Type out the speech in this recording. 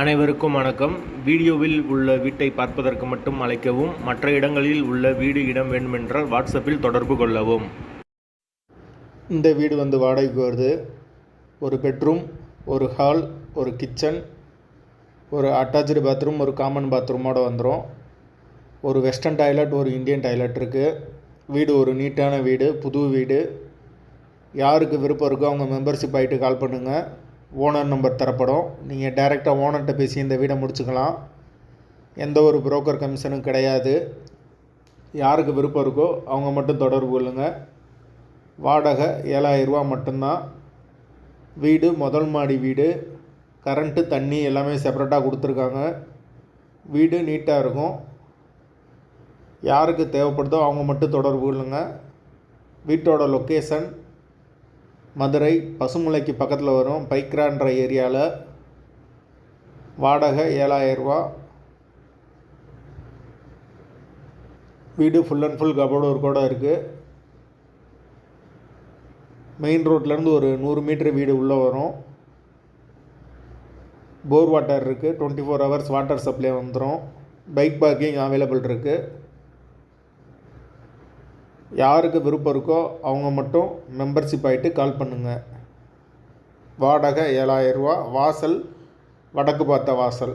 அனைவருக்கும் வணக்கம். வீடியோவில் உள்ள வீட்டை பார்ப்பதற்கு மட்டும் அழைக்கவும் மற்ற இடங்களில் உள்ள வீடு இடம் வேண்டுமென்றால் வாட்ஸ்அப்பில் தொடர்பு கொள்ளவும். இந்த வீடு வந்து வாடகைக்கு வருது. ஒரு பெட்ரூம் ஒரு ஹால் ஒரு கிச்சன் ஒரு அட்டாச்சு பாத்ரூம் ஒரு காமன் பாத்ரூமோடு வந்துடும் ஒரு வெஸ்டர்ன் டாய்லெட் ஒரு இந்தியன் டாய்லெட் இருக்குது வீடு ஒரு நீட்டான வீடு புது வீடு. யாருக்கு விருப்பம் இருக்கோ அவங்க மெம்பர்ஷிப் ஆகிட்டு கால் பண்ணுங்கள் ஓனர் நம்பர் தரப்படும். நீங்கள் டைரெக்டாக ஓனர்கிட்ட பேசி இந்த வீடை முடிச்சுக்கலாம். எந்த ஒரு புரோக்கர் கமிஷனும் கிடையாது. யாருக்கு விருப்பம் இருக்கோ அவங்க மட்டும் தொடர்பு கொள்ளுங்கள் வாடகை ஏழாயிரரூபா மட்டும்தான். வீடு முதல் மாடி வீடு கரண்ட்டு தண்ணி எல்லாமே செப்பரேட்டாக கொடுத்துருக்காங்க. வீடு நீட்டாக இருக்கும். யாருக்கு தேவைப்படுதோ அவங்க மட்டும் தொடர்பு கொள்ளுங்கள் வீட்டோட லொக்கேஷன் மதுரை பசுமலைக்கு பக்கத்தில் வரும் பைக்ரான்ற ஏரியாவில் வாடகை ஏழாயிரரூவா வீடு ஃபுல் அண்ட் ஃபுல் கபோர்டு கூட இருக்குது மெயின் ரோட்லேருந்து ஒரு நூறு மீட்ரு வீடு உள்ளே வரும். போர் வாட்டர் இருக்குது twenty four hours water supply வந்துடும் பைக் பார்க்கிங் அவைலபிள் இருக்குது யாருக்கு விருப்பம் இருக்கோ அவங்க மட்டும் மெம்பர்ஷிப் ஆகிட்டு கால் பண்ணுங்கள் வாடகை ஏழாயிரரூவா வாசல் வடக்கு பார்த்த வாசல்.